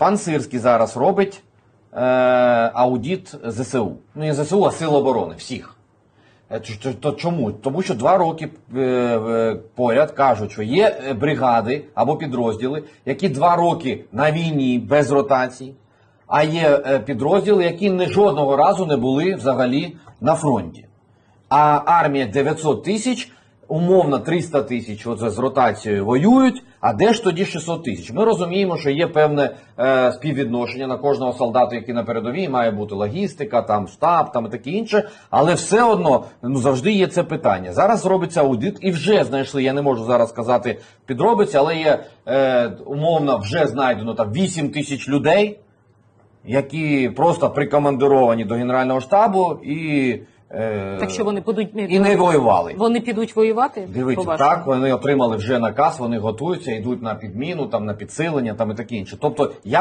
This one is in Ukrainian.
Пан Сирський зараз робить е, аудит ЗСУ. Ну, не ЗСУ, а Сил оборони всіх. Е, То чому? Тому що два роки е, поряд кажуть, що є е, бригади або підрозділи, які два роки на війні без ротацій, а є підрозділи, які не жодного разу не були взагалі на фронті. А армія 900 тисяч, умовно 300 тисяч з ротацією воюють. А де ж тоді 600 тисяч? Ми розуміємо, що є певне е, співвідношення на кожного солдата, який на передовій, має бути логістика, там штаб, там і таке інше. Але все одно ну завжди є це питання. Зараз робиться аудит і вже знайшли. Я не можу зараз сказати підробиці, але є е, умовно вже знайдено там 8 тисяч людей які просто прикомандировані до Генерального штабу і, е, Так що вони будуть і не воювали. Вони підуть воювати? Дивіться, по-вашому? так, вони отримали вже наказ, вони готуються, йдуть на підміну, там, на підсилення там, і таке інше. Тобто я